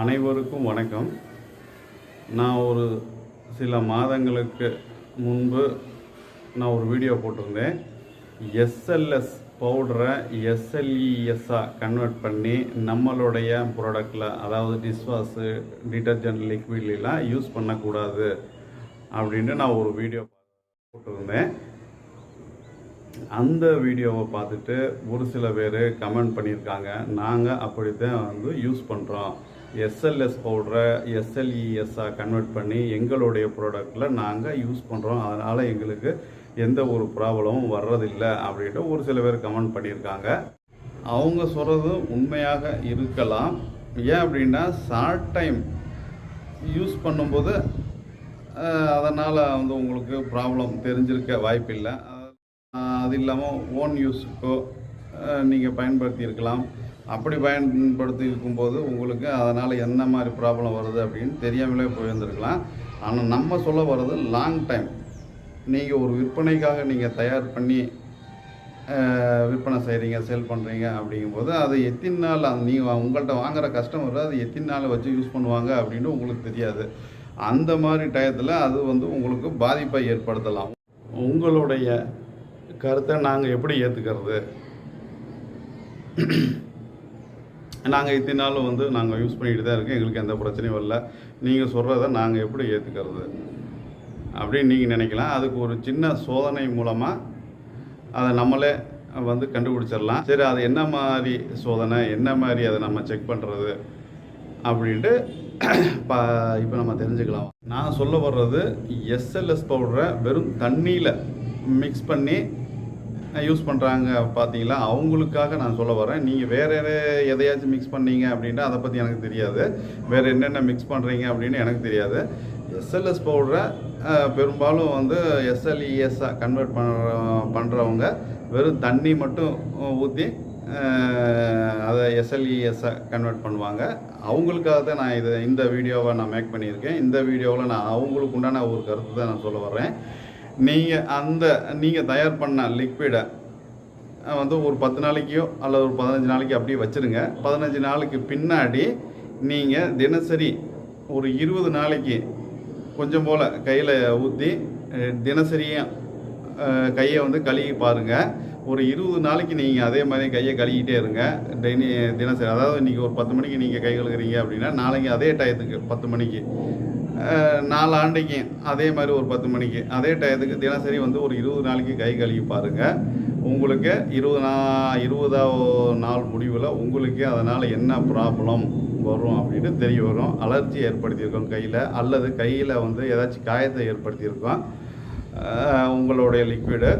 அனைவருக்கும் வணக்கம். நான் ஒரு சில மாதங்களுக்கு முன்பு நான் ஒரு வீடியோ போட்டிருந்தேன். எஸ்எல்எஸ் பவுடரை எஸ்எல்இஎஸ்ஸாக கன்வெர்ட் பண்ணி நம்மளுடைய ப்ராடக்டில் அதாவது டிஷ்வாஷு டிட்டர்ஜென்ட் லிக்விட்லாம் யூஸ் பண்ணக்கூடாது அப்படின்ட்டு நான் ஒரு வீடியோ போட்டிருந்தேன். அந்த வீடியோவை பார்த்துட்டு ஒரு சில பேர் கமெண்ட் பண்ணியிருக்காங்க. நாங்கள் அப்படித்தான் வந்து யூஸ் பண்ணுறோம் எஸ்எல்எஸ் பவுடரை எஸ்எல்இஎஸ்ஸாக கன்வெர்ட் பண்ணி எங்களுடைய ப்ராடக்டில் நாங்கள் யூஸ் பண்ணுறோம் அதனால் எங்களுக்கு எந்த ஒரு ப்ராப்ளமும் வர்றதில்லை அப்படின்ட்டு ஒரு சில பேர் கமெண்ட் பண்ணியிருக்காங்க. அவங்க சொல்கிறது உண்மையாக இருக்கலாம். ஏன் அப்படின்னா ஷார்ட் டைம் யூஸ் பண்ணும்போது அதனால் வந்து உங்களுக்கு ப்ராப்ளம் தெரிஞ்சிருக்க வாய்ப்பில்லை. அது இல்லாமல் ஓன் யூஸுக்கோ நீங்கள் பயன்படுத்தியிருக்கலாம். அப்படி பயன்படுத்தி இருக்கும்போது உங்களுக்கு அதனால் என்ன மாதிரி ப்ராப்ளம் வருது அப்படின்னு தெரியாமலே போயிருந்துருக்கலாம். ஆனால் நம்ம சொல்ல வர்றது லாங் டைம் நீங்கள் ஒரு விற்பனைக்காக நீங்கள் தயார் பண்ணி விற்பனை செய்கிறீங்க சேல் பண்ணுறீங்க அப்படிங்கும்போது அது எத்தனை நாள் அந்த நீங்கள் உங்கள்கிட்ட வாங்குகிற கஸ்டமர் அது எத்தனை நாள் வச்சு யூஸ் பண்ணுவாங்க அப்படின்னு உங்களுக்கு தெரியாது. அந்த மாதிரி டயத்தில் அது வந்து உங்களுக்கு பாதிப்பை ஏற்படுத்தலாம். உங்களுடைய கருத்தை நாங்கள் எப்படி ஏற்றுக்கிறது நாங்கள் இத்தனை நாள் வந்து நாங்கள் யூஸ் பண்ணிட்டு தான் இருக்கோம். எங்களுக்கு எந்த பிரச்சனையும் வரல. நீங்கள் சொல்கிறத நாங்கள் எப்படி ஏற்றுக்கிறது அப்படின்னு நீங்கள் நினைக்கலாம். அதுக்கு ஒரு சின்ன சோதனை மூலமாக அதை நம்மளே வந்து கண்டுபிடிச்சிடலாம். சரி அது என்ன மாதிரி சோதனை? என்ன மாதிரி அதை நம்ம செக் பண்ணுறது அப்படின்ட்டு இப்போ இப்போ நம்ம தெரிஞ்சுக்கலாம். நான் சொல்ல வர்றது எஸ்எல்எஸ் பவுடரை வெறும் தண்ணியில் மிக்ஸ் பண்ணி யூஸ் பண்ணுறாங்க பார்த்தீங்களா அவங்களுக்காக நான் சொல்ல வரேன் நீங்கள் வேறு எதையாச்சும் மிக்ஸ் பண்ணீங்க அப்படின்னா அதை பற்றி எனக்கு தெரியாது. வேறு என்னென்ன மிக்ஸ் பண்ணுறீங்க அப்படின்னு எனக்கு தெரியாது. எஸ்எல்எஸ் பவுடரை பெரும்பாலும் வந்து எஸ்எல்இஎஸ்ஸாக கன்வெர்ட் பண்ணுற பண்ணுறவங்க வெறும் தண்ணி மட்டும் ஊற்றி அதை எஸ்எல்இஎஸ்ஸாக கன்வெர்ட் பண்ணுவாங்க. அவங்களுக்காக தான் நான் இதை இந்த வீடியோவை நான் மேக் பண்ணியிருக்கேன். இந்த வீடியோவில் நான் அவங்களுக்கு உண்டான ஒரு கருத்து தான் நான் சொல்ல வர்றேன். நீங்கள் அந்த நீங்கள் தயார் பண்ண லிக்விடை வந்து ஒரு பத்து நாளைக்கோ அல்லது ஒரு பதினஞ்சு நாளைக்கு அப்படியே வச்சுருங்க. பதினஞ்சு நாளைக்கு பின்னாடி நீங்கள் தினசரி ஒரு இருபது நாளைக்கு கொஞ்சம் போல் கையில் ஊற்றி தினசரியும் கையை வந்து கழுவி பாருங்கள் ஒரு இருபது நாளைக்கு நீங்கள் அதே மாதிரி கையை கழுகிட்டே இருங்க. டெய்லி தினசரி. அதாவது இன்றைக்கி ஒரு பத்து மணிக்கு நீங்கள் கை கழுகுறீங்க அப்படின்னா நாளைக்கு அதே டயத்துக்கு பத்து மணிக்கு. நாலு ஆண்டுக்கு அதே மாதிரி ஒரு பத்து மணிக்கு. அதே டயத்துக்கு தினசரி வந்து ஒரு இருபது நாளைக்கு கை கழுவி பாருங்கள் உங்களுக்கு இருபது நா இருபதாவது நாள் முடிவில் உங்களுக்கு அதனால் என்ன ப்ராப்ளம் வரும் அப்படின்னு தெரிய வரும். அலர்ஜி ஏற்படுத்தியிருக்கோம் கையில் அல்லது கையில் வந்து ஏதாச்சும் காயத்தை ஏற்படுத்தியிருக்கோம். உங்களுடைய லிக்விடு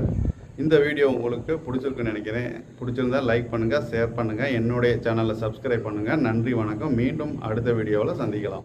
இந்த வீடியோ உங்களுக்கு பிடிச்சிருக்குன்னு நினைக்கிறேன். பிடிச்சிருந்தா லைக் பண்ணுங்கள் ஷேர் பண்ணுங்கள் என்னுடைய சேனலை சப்ஸ்கிரைப் பண்ணுங்கள் நன்றி வணக்கம். மீண்டும் அடுத்த வீடியோவில் சந்திக்கலாம்.